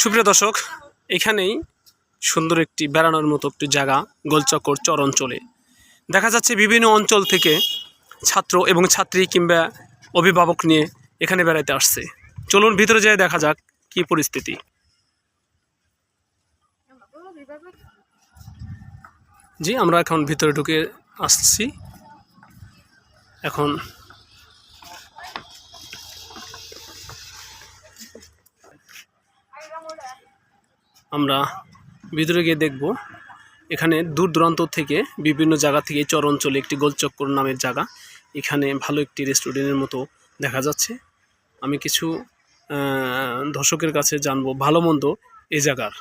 সুপ্রিয় দর্শক, এখানেই সুন্দর একটি বেড়ানোর মতো একটি জায়গা, গোলচক্কর চর অঞ্চলে দেখা যাচ্ছে বিভিন্ন অঞ্চল থেকে ছাত্র এবং ছাত্রী কিংবা অভিভাবক নিয়ে এখানে বেড়াতে আসছে। চলুন ভিতরে যেয়ে দেখা যাক কি পরিস্থিতি। জি, আমরা এখন ভিতরে ঢুকে আসছি। এখন আমরা ভিতরে গিয়ে দেখব। এখানে দূর দূরান্ত থেকে বিভিন্ন জায়গা থেকে চর অঞ্চলে একটি গোলচক্কর নামের জায়গা। এখানে ভালো একটি রেস্টুরেন্টের মতো দেখা যাচ্ছে। আমি কিছু দর্শকের কাছে জানব ভালো মন্দ এই জায়গার।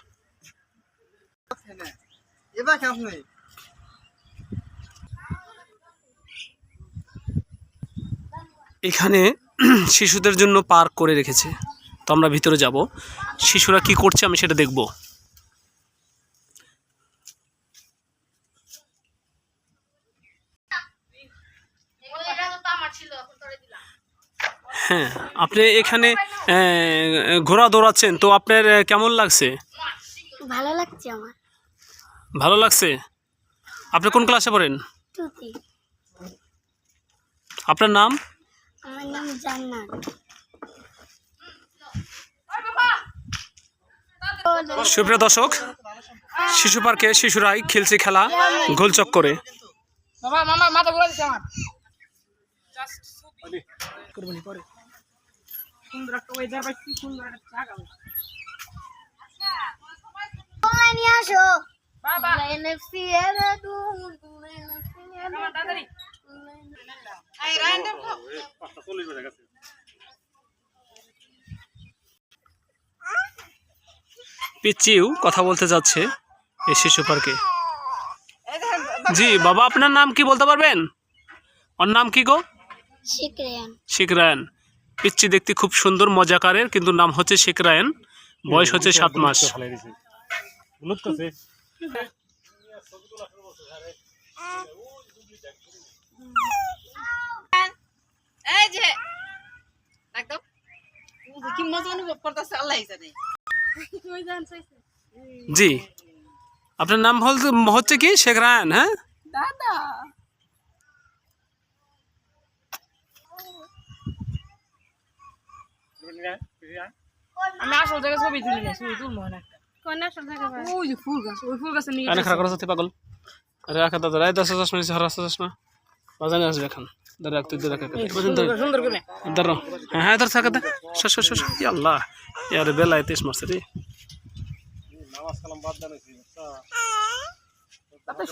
এখানে শিশুদের জন্য পার্ক করে রেখেছে। তো আমরা ভিতরে যাব। শিশুরা কি করছে আমি সেটা দেখব। হ্যাঁ আপনি এখানে ঘোরা দৌড়াচ্ছেন তো আপনার কেমন লাগছে? ভালো লাগছে আমার। ভালো লাগছে? আপনি কোন ক্লাসে পড়েন? আপনার নাম? আমার নাম জান্নাত। সুপ্রিয় দর্শক শিশু পার্কে শিশুরাই খেলছে খেলা গোলচক করে বাবা মামা মাথা ঘুরে দিচ্ছে আমার সুন্দর একটা ওয়েদার পাচ্ছি সুন্দর একটা জায়গা তোমায় নিয়ে আসো বাবা এনএফসি এর দূর দূর NFC এর আমার দাদারি আই রান্ডম পিচিও কথা বলতে যাচ্ছে এই শিশু পার্কে। জি বাবা আপনার নাম কি বলতে পারবেন? ওর নাম কি গো? শিখরায়ন পিচ্ছি দেখতে খুব সুন্দর মজাকারের কিন্তু নাম হচ্ছে শিখরায়ন বয়স হচ্ছে সাত মাস। এই যে একদম কি মজা অনুভব করতেছে আল্লাহ জানে জি। আপনার নাম হল- হচ্ছে কি? শেখরায়ন হ্যাঁ? দাদা। আমি আসল জায়গায় ছবি তুলি না ছবি তুলবো না পাগল। আরে রাখা রায় দশ চশমা নিচে হরাস চশমা। বাজানে আসবে এখন। দাঁড়া তুই দাঁড়া দাঁড়ো হ্যাঁ হ্যাঁ ধর থাকা আল্লাহ ইয়ার বেলা তেইশ মারছে রে তাতে